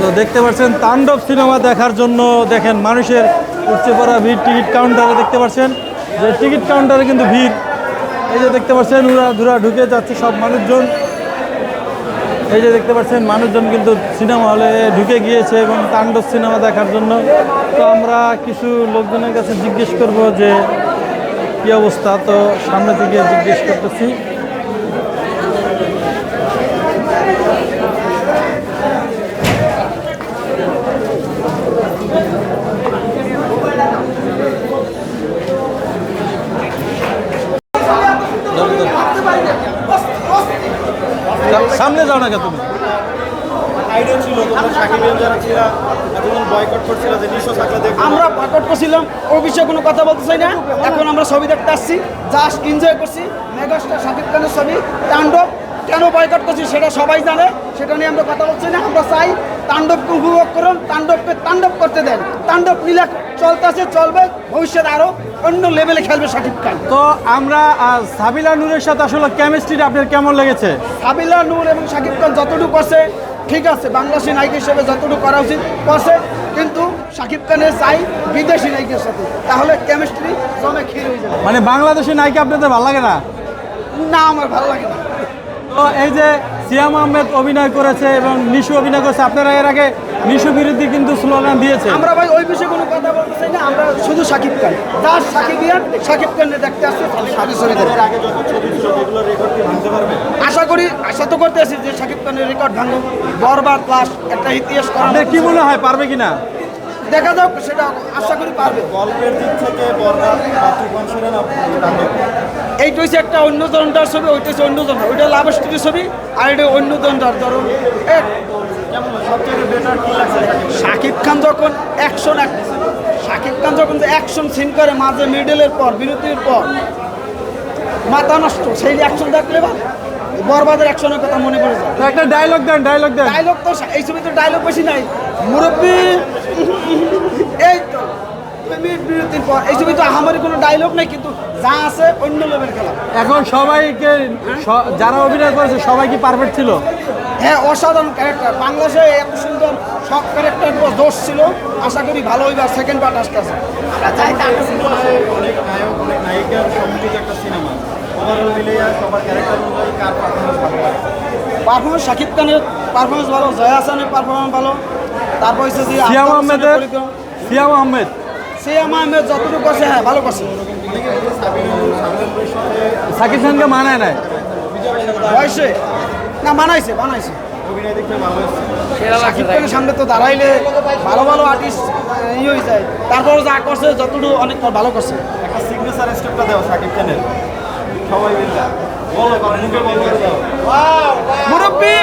তো দেখতে পাচ্ছেন, তাণ্ডব সিনেমা দেখার জন্য দেখেন মানুষের উঠছে পড়া ভিড়, টিকিট কাউন্টারে দেখতে পাচ্ছেন। যে টিকিট কাউন্টারে কিন্তু ভিড়। এই যে দেখতে পাচ্ছেন, উড়া ধুরা ঢুকে যাচ্ছে সব মানুষজন। এই যে দেখতে পাচ্ছেন, মানুষজন কিন্তু সিনেমা হলে ঢুকে গিয়েছে এবং তাণ্ডব সিনেমা দেখার জন্য। তো আমরা কিছু লোকজনের কাছে জিজ্ঞেস করব যে, কী অবস্থা? তো সামনে থেকে জিজ্ঞেস করতেছি। সামনে যাও না কেন তুমি? আইডিয়া ছিল তোমরা সাকিবের যারা ছিল এতদিন বয়কট করছিল যে নিশো থাকলে দেখব আমরা পাকট করছিলাম ও বিষয়ে কোনো কথা বলতে চাই না। এখন আমরা ছবি দেখতে আসছি জাস্ট এনজয় করছি। মেগাস্টার শাকিব খানের ছবি তাণ্ডব কেন বয়কট করছি সেটা সবাই জানে সেটা নিয়ে আমরা কথা বলছি না আমরা চাই তাণ্ডবকে উপভোগ করুন তাণ্ডবকে তাণ্ডব করতে দেন। তাণ্ডব লীলা চলতেছে চলবে ভবিষ্যতে আরও অন্য লেভেলে খেলবে শাকিব খান তো আমরা সাবিলা নূরের সাথে আসলে কেমিস্ট্রিটা আপনার কেমন লেগেছে? সাবিলা নূর এবং শাকিব খান যতটুকু করছে ঠিক আছে বাংলাদেশি নায়ক হিসেবে যতটুকু করা উচিত করছে কিন্তু শাকিব খানের চাই বিদেশি নায়কের সাথে। তাহলে কেমিস্ট্রি জমে ক্ষীর হয়ে যাবে। মানে বাংলাদেশি নায়িকা আপনাদের ভালো লাগে না? না আমার ভালো লাগে না। তো এই যে সিয়াম আহমেদ অভিনয় করেছে এবং নিশু অভিনয় করেছে আপনারা এর আগে নিশু বিরুদ্ধে কিন্তু স্লোগান দিয়েছে। আমরা ভাই ওই বিষয়ে কোনো কথা বলতে চাই না আমরা শুধু শাকিব খান। যার শাকিব ইয়ান শাকিব খান দেখতে আসছে শাকিব ছবিদের এর আগে যত ছবি ছিল এগুলো রেকর্ড কি ভাঙতে পারবে? আশা করি আশা তো করতে আছি যে শাকিব খানের রেকর্ড ভাঙব বরবাদ প্লাস একটা ইতিহাস কি মনে হয় পারবে কিনা? দেখা যাক সেটা আশা করি পারবে। গল্পের দিক থেকে এইটা হচ্ছে একটা অন্য ধরনটার ছবি ওইটা হচ্ছে অন্য ধরনের ওইটা লাভ স্টোরি ছবি আর এটা অন্য ধরনটার ধরুন শাকিব খান যখন অ্যাকশন শাকিব খান যখন যে অ্যাকশন সিন করে মাঝে মিডলের পর বিরতির পর মাথা নষ্ট সেই অ্যাকশন দেখলে বা বরবাদের অ্যাকশনের কথা মনে পড়ে যায়। একটা ডায়লগ দেন ডায়লগ দেন। ডায়লগ তো এই ছবিতে ডায়লগ বেশি নাই। মুরব্বী এই তো দুই বিরতির পর এই ছবি তো আমারই কোনো ডায়লগ নেই কিন্তু যা আছে অন্য লেভেল খেলা। এখন সবাইকে যারা অভিনয় করেছে সবাই কি পারফেক্ট ছিল। হ্যাঁ অসাধারণ ক্যারেক্টার বাংলাদেশে এত সুন্দর সব ক্যারেক্টার দোষ ছিল। আশা করি ভালো সেকেন্ড পার্ট আসতেছে। সিনেমায় অনেক নায়ক অনেক নায়িকার সম্মিলিত একটা সিনেমা ওভারঅল মিলিয়ে সবার ক্যারেক্টার অনুযায়ী কার পারফরমেন্স ভালো পারফরমেন্স শাকিব খানের পারফরমেন্স ভালো জয়া হাসানের পারফরমেন্স ভালো তারপর হচ্ছে যে সিয়াম আহমেদের সিয়াম আহমেদ। সিয়াম আহমেদ যতটুকু করছে হ্যাঁ ভালো করছে। সাকিব খানকে মানায় নাই। বয়সে না মানাইছে বানাইছে অভিনয় দেখতে ভালো হয়েছে। শাকিব খানের সামনে তো দাঁড়াইলে ভালো ভালো আর্টিস্ট ইয়ে হয়ে যায়। তারপরে যা করছে যতটুকু অনেক ভালো করছে। একটা সিগনেচার স্টেপটা দাও সাকিব খানের। সবাই মিলে। বলো মুখে বলতে মুরব্বী!